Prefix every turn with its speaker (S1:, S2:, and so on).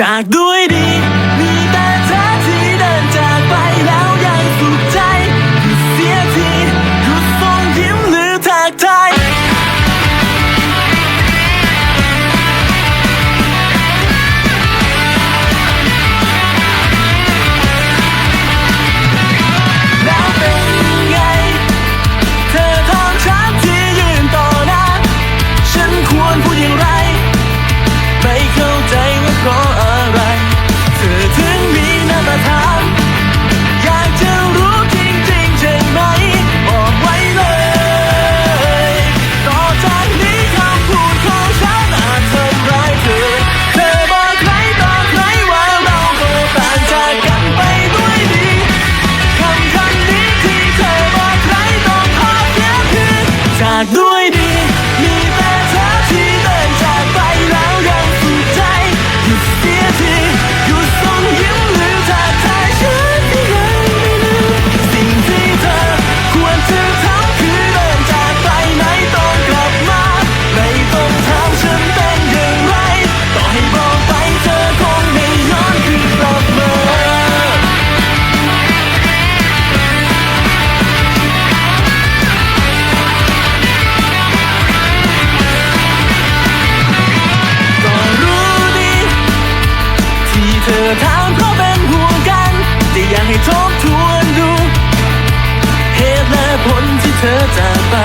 S1: จากด้วยดีมีแต่ามเพราะเป็นห่วงกันแต่อยากให้ทบทวนดู เหตุและผลที่เธอจากไป